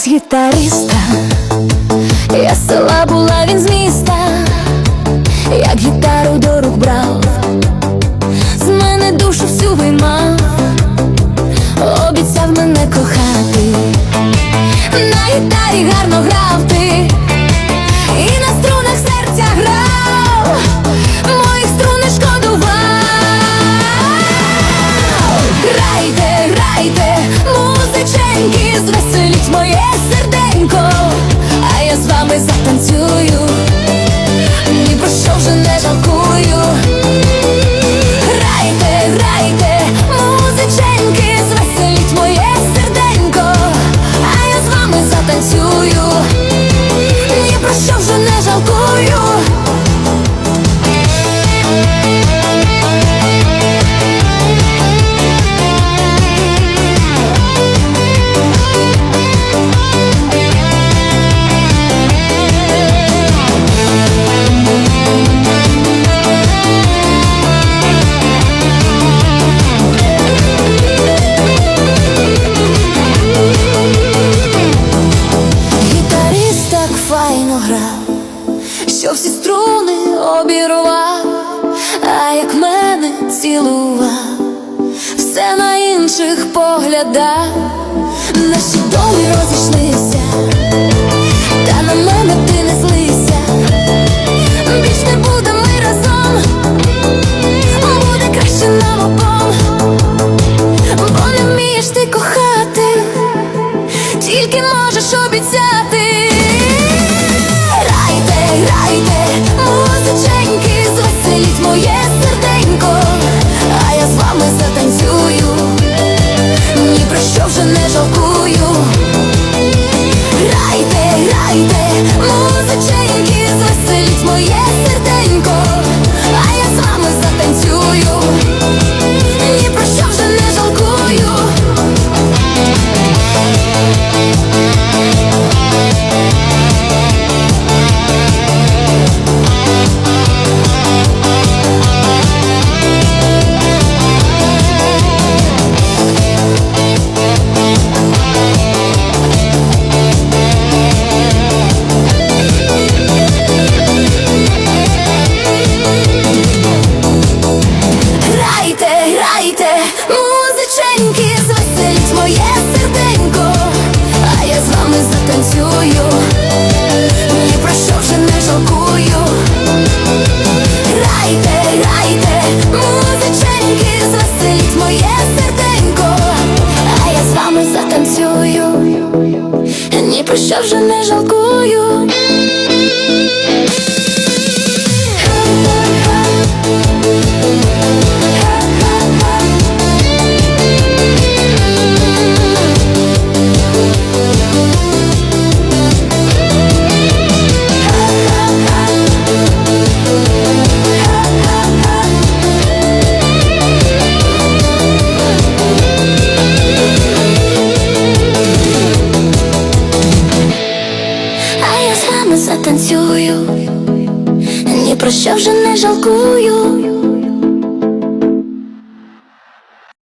якогось гітариста. Я села була він з міста, як гітару до рук брав, з мене душу всю виймав, обіцяв мене кохати, на гітарі гарно грав моє серденько, що всі струни обірвав, а як мене цілував, все на інших поглядав, наші долі розійшлися, та на мене ти не злися, більш не будемо ми разом, буде краще нам обом, бо не вмієш ти кохати тільки можеш обіцяти. Грайте, музиченьки, звеселіть моє серденько, а я з вами затанцюю, ні про що вже не жалкую. Грайте, грайте, музиченьки, звеселіть моє серденько, а я з вами затанцюю, ні про що вже не жалкую. Затанцюю, ні про що вже не жалкую.